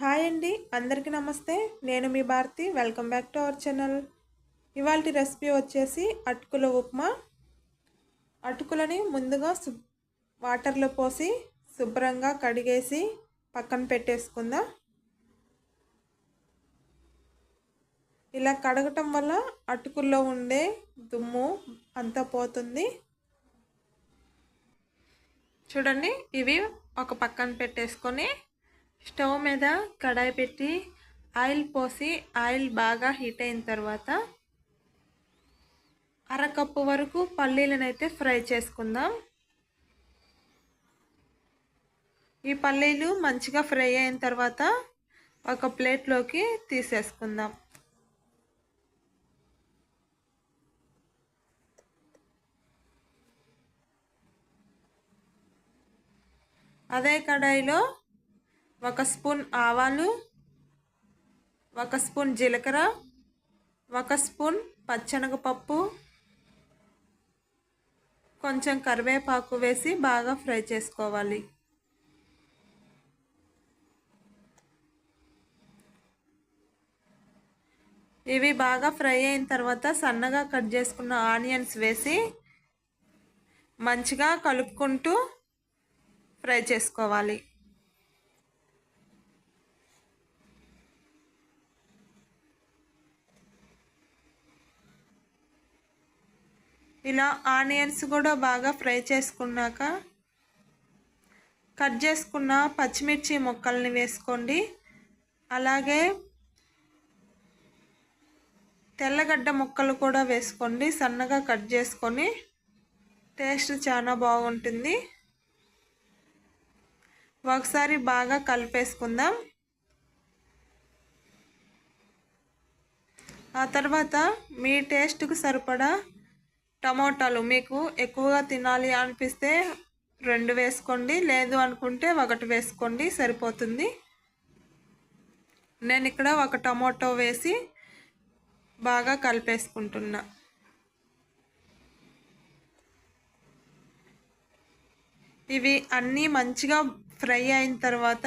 Hi అండి అందరికీ నమస్తే. నేను మీ Bharathi. Welcome back to our channel ఇవాళ రెసిపీ వచ్చేసి అటుకుల ఉప్మా. అటుకులని ముందుగా శు వాటర్లో పోసి శుభ్రంగా కడిగేసి పక్కన పెట్టేసుకుందాం. ఇలా కడగటం వల్ల అటుకుల్లో ఉండే దుమ్ము అంతా పోతుంది. చూడండి ఇవి ఒక పక్కన పెట్టేసుకొని స్టవ్ మీద కడాయి పెట్టి ఆయిల్ పోసి ఆయిల్ బాగా హీట్ అయిన తర్వాత అరకప్పు వరకు పల్లీలను అయితే ఫ్రై చేసుకుందాం. ఈ పల్లీలు మంచిగా ఫ్రై అయిన తర్వాత ఒక ప్లేట్లోకి తీసేసుకుందాం. అదే కడాయిలో ఒక స్పూన్ ఆవాలు ఒక స్పూన్ జీలకర్ర ఒక స్పూన్ పచ్చనగపప్పు కొంచెం కరివేపాకు వేసి బాగా ఫ్రై చేసుకోవాలి. ఇవి బాగా ఫ్రై అయిన తర్వాత సన్నగా కట్ చేసుకున్న ఆనియన్స్ వేసి మంచిగా కలుపుకుంటూ ఫ్రై చేసుకోవాలి. ఇలా ఆనియన్స్ కూడా బాగా ఫ్రై చేసుకున్నాక కట్ చేసుకున్న పచ్చిమిర్చి ముక్కల్ని వేసుకోండి. అలాగే తెల్లగడ్డ ముక్కలు కూడా వేసుకోండి సన్నగా కట్ చేసుకొని. టేస్ట్ చాలా బాగుంటుంది. ఒకసారి బాగా కలిపేసుకుందాం. ఆ తర్వాత మీ టేస్ట్కు సరిపడా టమోటాలు మీకు ఎక్కువగా తినాలి అనిపిస్తే రెండు వేసుకోండి లేదు అనుకుంటే ఒకటి వేసుకోండి సరిపోతుంది. నేను ఇక్కడ ఒక టమోటో వేసి బాగా కలిపేసుకుంటున్నా. ఇవి అన్నీ మంచిగా ఫ్రై అయిన తర్వాత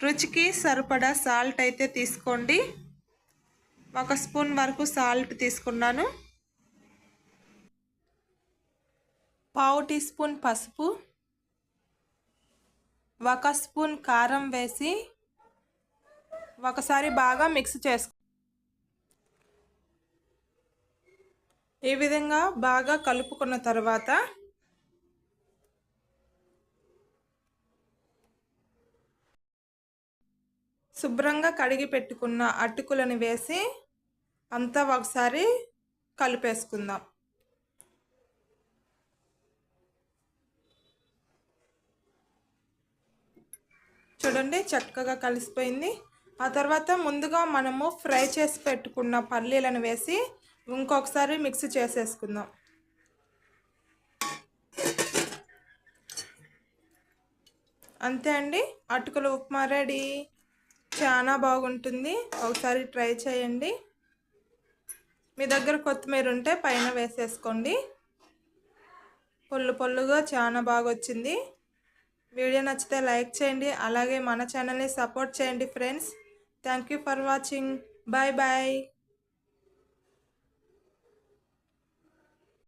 రుచికి సరిపడా సాల్ట్ అయితే తీసుకోండి. ఒక స్పూన్ వరకు సాల్ట్ తీసుకున్నాను. పావు టీ స్పూన్ పసుపు. ఒక స్పూన్ కారం వేసి ఒకసారి బాగా మిక్స్ చేసుకు. ఈ విధంగా బాగా కలుపుకున్న తర్వాత శుభ్రంగా కడిగి పెట్టుకున్న అటుకులను వేసి అంతా ఒకసారి కలిపేసుకుందాం. చూడండి చక్కగా కలిసిపోయింది. ఆ తర్వాత ముందుగా మనము ఫ్రై చేసి పెట్టుకున్న పల్లీలను వేసి ఇంకొకసారి మిక్స్ చేసేసుకుందాం. అంతే అండి. అటుకుల ఉప్మా రెడీ. చాలా బాగుంటుంది. ఒకసారి ట్రై చేయండి. మీ దగ్గర కొత్తిమీర ఉంటే పైన వేసేసుకోండి. పొల్లు పొల్లుగా చాలా బాగా వచ్చింది వీడియో నచ్చితే లైక్ చేయండి. అలాగే మన ఛానల్ని సపోర్ట్ చేయండి friends. Thank for watching. Bye bye.